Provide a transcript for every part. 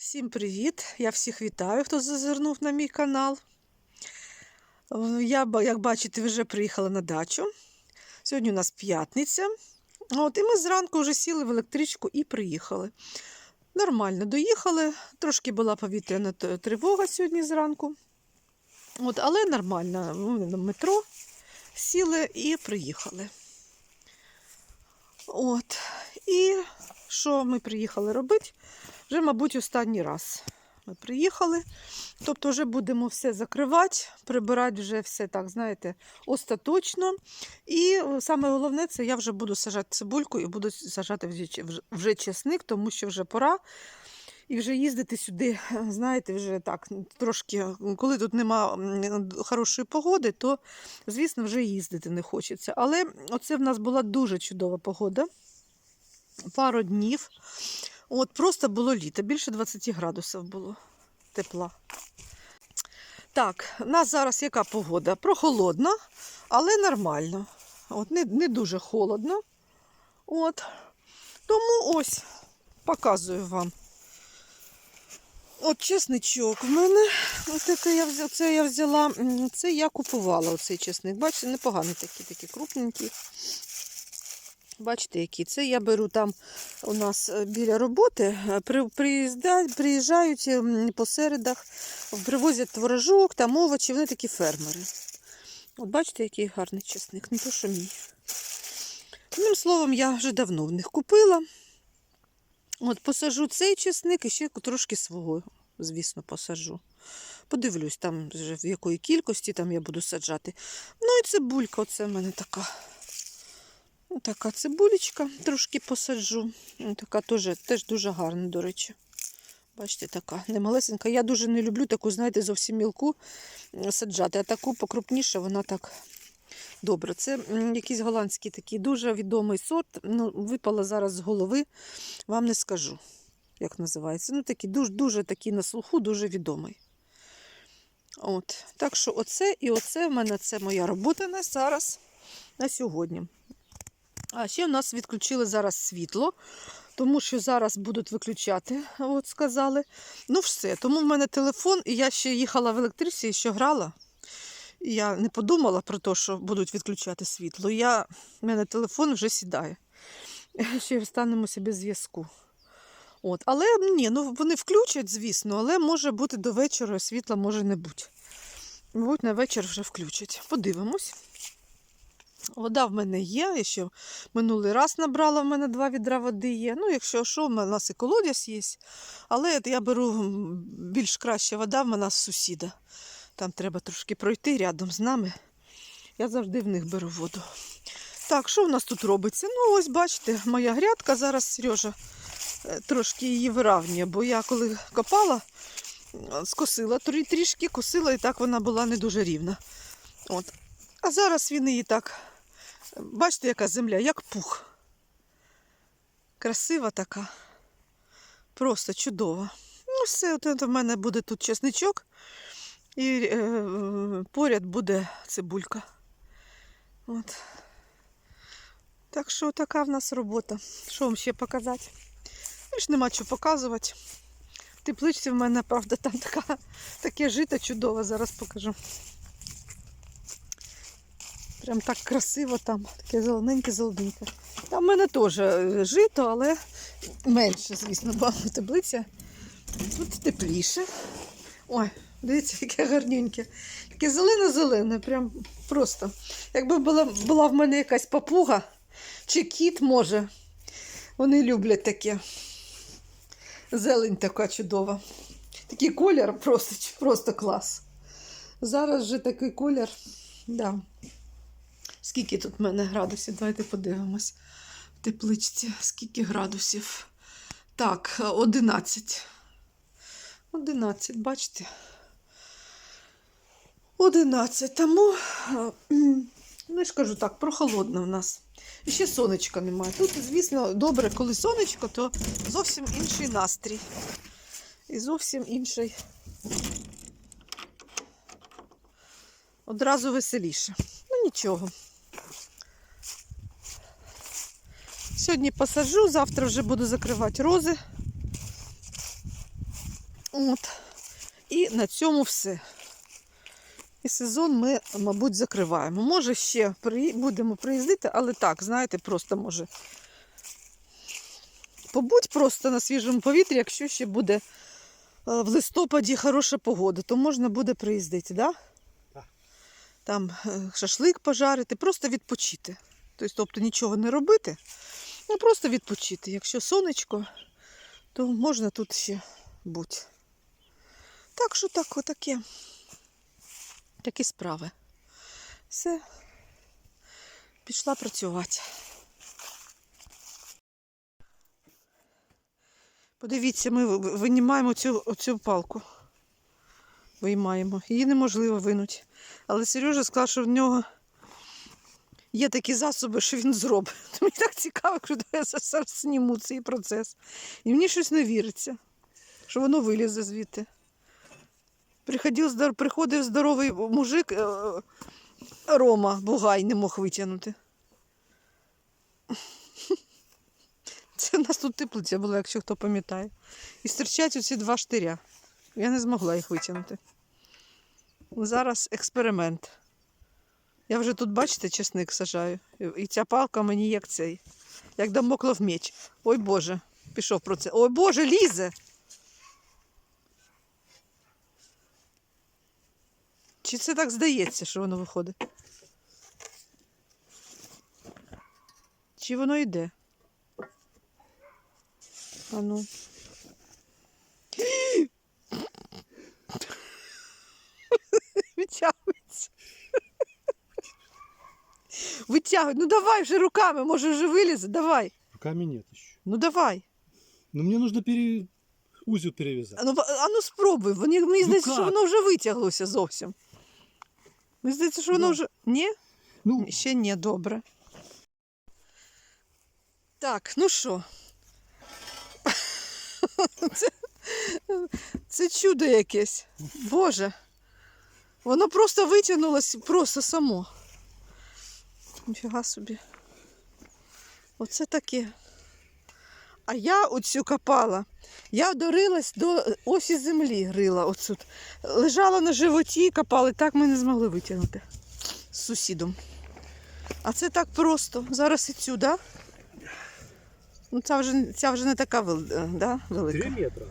Всім привіт! Я всіх вітаю, хто зазирнув на мій канал. Е, Я, як бачите, вже приїхала на дачу. Сьогодні у нас п'ятниця. От, і ми зранку вже сіли в електричку і приїхали. Нормально доїхали. Трошки була повітряна тривога сьогодні зранку. От, але нормально. На метро сіли і приїхали. От. І що ми приїхали робити? Вже, мабуть, останній раз ми приїхали. Тобто, вже будемо все закривати, прибирати вже все так, знаєте, остаточно. І е, саме головне, це я вже буду сажати цибульку і буду сажати вже, чесник, тому що вже пора. І вже їздити сюди, знаєте, вже так трошки, коли тут нема хорошої погоди, то, звісно, вже їздити не хочеться. Але оце в нас була дуже чудова погода. Пару днів. От просто було літо, більше 20 градусів було тепла. Так, у нас зараз яка погода? Прохолодна, але нормально. От, не, не дуже холодно. От. Тому ось показую вам. От чесничок в мене. Ось таке я взяла, це я взяла. Це я купувала оцей чесник. Бачите, непоганий такий, такий крупненький. Бачите, які це я беру там у нас е, біля роботи. е, приїжджають м, по середах, привозять творожок, там овочі, вони такі фермери. От бачите, який гарний чесник, не то що мій. Одним словом, я вже давно в них купила. От посажу цей чесник і ще трошки свого, звісно, посажу. Подивлюсь, там вже в якої кількості там я буду саджати. Ну і цибулька, оце в мене така. Така цибулечка, трошки посаджу. Така теж, теж дуже гарна, до речі. Бачите, така немалесенька. Я дуже не люблю таку, знаєте, зовсім мілку саджати, а таку покрупніше, вона так добре. Це якийсь голландський такий дуже відомий сорт. Ну, випала зараз з голови, вам не скажу, як називається. Ну, такий дуже, дуже такий на слуху, дуже відомий. От. Так що оце і оце в мене це моя робота на зараз, на сьогодні. А ще у нас відключили зараз світло, тому що зараз будуть виключати, от сказали. Ну, все. Тому в мене телефон, і я ще їхала в електриці і ще грала. Я не подумала про те, що будуть відключати світло. Я, в мене телефон вже сідає. Ще встанемося без зв'язку. От. Але ні, ну вони включать, звісно, але може бути до вечора, світла може не бути. Мабуть, на вечір вже включать. Подивимось. Вода в мене є, я ще минулий раз набрала, в мене два відра води є. Ну, якщо що, в нас і колодязь є. Але я беру більш краща вода в мене з сусіда. Там треба трошки пройти рядом з нами. Я завжди в них беру воду. Так, що в нас тут робиться? Ну, ось бачите, моя грядка зараз Сережа е, трошки її виравнює, бо я коли копала, скосила трішки, косила, і так вона була не дуже рівна. От. А зараз він її так Бачите, яка земля, як пух. Красива така. Просто чудова. Ну, все, от в мене буде тут чесничок, і е, поряд буде цибулька. От. Так що така в нас робота. Що вам ще показати? Більш нема чого показувати. В тепличці в мене, правда, там така, таке жито чудове, зараз покажу. Прям так красиво там, таке зелененьке зелененьке. Там в мене теж е, жито, але менше, звісно, бо таблиця. Тут тепліше. Ой, дивіться, яке гарненьке. Таке зелене-зелене, прям просто. Якби була, була в мене якась папуга чи кіт, може. Вони люблять таке. Зелень така чудова. Такий колір просто, просто клас. Зараз же такий колір. Да. Скільки тут в мене градусів? Давайте подивимось. В тепличці. Скільки градусів? Так, 11. 11, бачите? 11. Тому, ну я ж кажу так, прохолодно в нас. І ще сонечка немає. Тут, звісно, добре, коли сонечко, то зовсім інший настрій. І зовсім інший. Одразу веселіше. Ну нічого. Сьогодні посаджу, завтра вже буду закривати рози. От. І на цьому все. І сезон ми, мабуть, закриваємо. Може, ще при... будемо приїздити, але так, знаєте, просто може. Побудь просто на свіжому повітрі, якщо ще буде е, в листопаді хороша погода, то можна буде приїздити, да? Так. Там е, шашлик пожарити, просто відпочити. Тобто, тобто нічого не робити, ну просто відпочити. Якщо сонечко, то можна тут ще бути. Так що так, отаке. Такі справи. Все. Пішла працювати. Подивіться, ми винімаємо цю, оцю палку. Виймаємо. Її неможливо винути. Але Сережа сказав, що в нього є такі засоби, що він зробить. Мені так цікаво, що я зараз зніму цей процес. І мені щось не віриться, що воно вилізе звідти. Приходив, приходив здоровий мужик е, Рома Бугай не мог витягнути. Це у нас тут теплиця була, якщо хто пам'ятає. І стирчать оці два штиря. Я не змогла їх витягнути. Зараз експеримент. Я вже тут, бачите, чесник сажаю. І- ця палка мені як цей, як дамоклов меч. Ой Боже, пішов про це. Ой Боже, лізе! Чи це так здається, що воно виходить? Чи воно йде? А ну. Витягуй. Ну давай вже руками, може вже вилізе, давай. Руками нет еще. Ну давай. Но мне нужно пере... узел перевязать. А ну, а ну спробуй. Мені, мені Ну здається, що воно вже витяглося зовсім. Мені здається, що воно Да. вже. Ні? Ну, Ще ні, добре. Так, ну що? Це, це чудо якесь. Боже. Воно просто витягнулося просто само. Ніфіга собі. Оце таке. А я оцю копала. Я дорилась до осі землі, грила оцю. Лежала на животі, копали, так ми не змогли витягнути з сусідом. А це так просто. Зараз і цю, да? Ну, ця вже, ця вже не така вел... е, да? велика. три метра.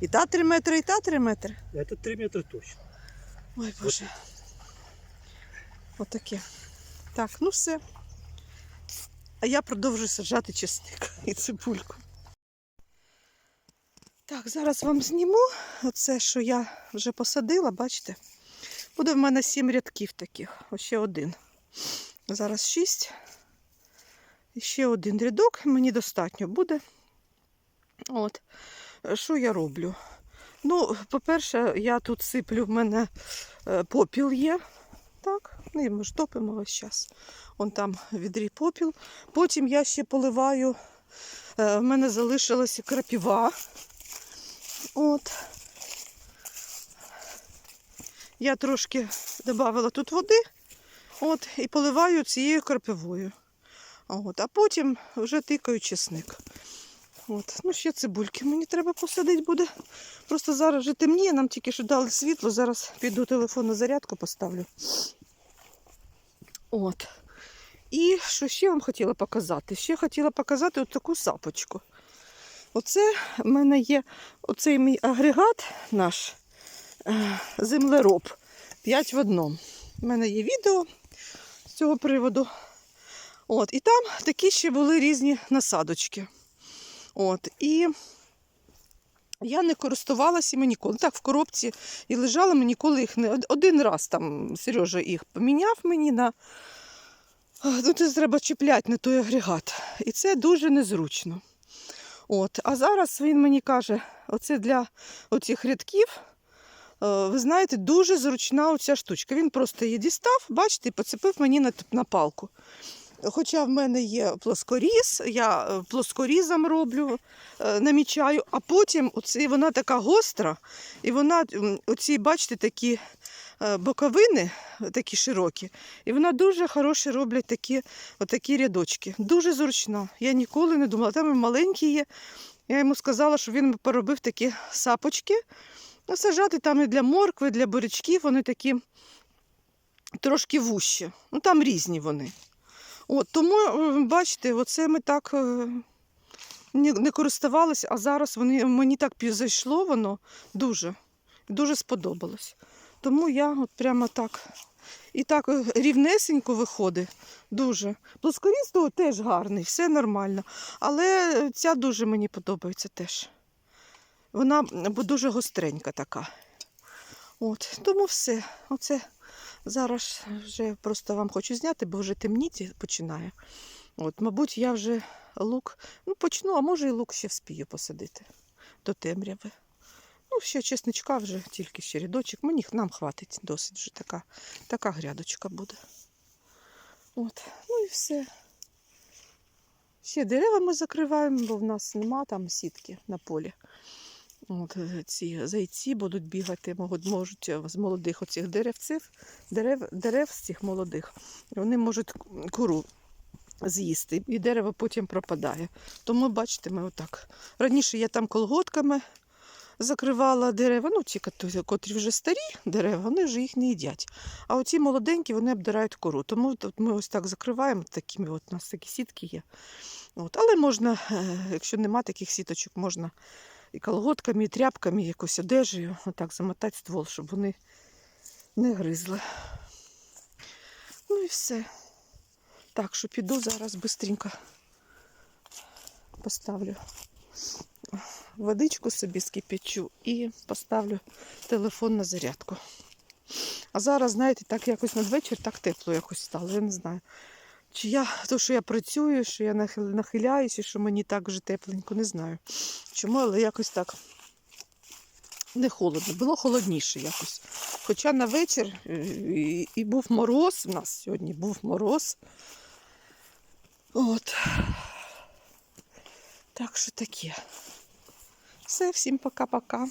І та 3 метри, і та 3 метри. Это три метра точно. Ой, Боже. Отаке. Так, ну все. А я продовжую саджати чесник і цибульку. Так, зараз вам зніму оце, що я вже посадила, бачите? Буде в мене сім рядків таких. Ще один. Зараз шість. І ще один рядок мені достатньо буде. От. Що я роблю? Ну, по-перше, я тут сиплю, в мене е, попіл є. Так, ну і ми ж топимо весь час. Вон там відрі попіл. Потім я ще поливаю. е, В мене залишилася крапіва. От. Я трошки додавала тут води. От, і поливаю цією крапивою. От, а потім вже тикаю чесник. От. Ну, ще цибульки мені треба посадити буде. Просто зараз вже темніє, нам тільки що дали світло. Зараз піду телефон на зарядку поставлю. От. І що ще вам хотіла показати? Ще хотіла показати от таку сапочку. Оце в мене є оцей мій агрегат наш е, землероб 5 в одному. У мене є відео з цього приводу. От, і там такі ще були різні насадочки. От, і я не користувалася ми ніколи. Так, в коробці і лежала, ми ніколи їх не. Один раз там Сережа їх поміняв мені на. Ну, це треба чіпляти на той агрегат. І це дуже незручно. От. А зараз він мені каже, оце для оцих рядків, е, ви знаєте, дуже зручна оця штучка. Він просто її дістав, бачите, і поцепив мені на, на палку. Хоча в мене є плоскоріз, я е, плоскорізом роблю, е, намічаю, а потім оці, вона така гостра, і вона, оці, бачите, такі е, боковини, такі широкі, і вона дуже хороші роблять такі, отакі рядочки. Дуже зручна. Я ніколи не думала, там і маленькі є, Я йому сказала, що він поробив такі сапочки. Ну, сажати там і для моркви, і для бурячків, вони такі трошки вущі. Ну, там різні вони. От, тому, е, бачите, оце ми так е, не, користувалися, а зараз вони, мені так зайшло воно дуже, дуже сподобалось. Тому я от прямо так. І так е, рівнесенько виходить. Дуже. Плоскоріз теж гарний, все нормально. Але ця дуже мені подобається теж. Вона дуже гостренька така. От, тому все. Оце зараз вже просто вам хочу зняти, бо вже темніти починає. От, мабуть, я вже лук, ну почну, а може і лук ще вспію посадити до темряви. Ну, ще чесничка вже тільки ще рядочок. Мені нам хватить досить вже така, така грядочка буде. От, ну і все. Ще дерева ми закриваємо, бо в нас нема там сітки на полі. От, е, ці зайці будуть бігати, можуть, можуть е, з молодих оцих деревців, дерев, дерев з цих молодих. Вони можуть куру з'їсти, і дерево потім пропадає. Тому, бачите, ми отак. Раніше я там колготками закривала дерева, ну ті, котрі вже старі дерева, вони вже їх не їдять. А оці молоденькі вони обдирають кору. Тому тут ми ось так закриваємо, такими от у нас такі сітки є. От. Але можна, е, якщо нема таких сіточок, можна і колготками, і тряпками, і якось одежею, отак замотати ствол, щоб вони не гризли. Ну і все. Так, що піду зараз бистренько поставлю водичку собі скипячу і поставлю телефон на зарядку. А зараз, знаєте, так якось надвечір так тепло якось стало. Я не знаю. Чи я, то, що я працюю, що я нахиляюся, що мені так вже тепленько, не знаю. Чому, але якось так не холодно. Було холодніше якось. Хоча на вечір е, і, і був мороз. У нас сьогодні був мороз. От. Так що таке. Все, всім пока-пока.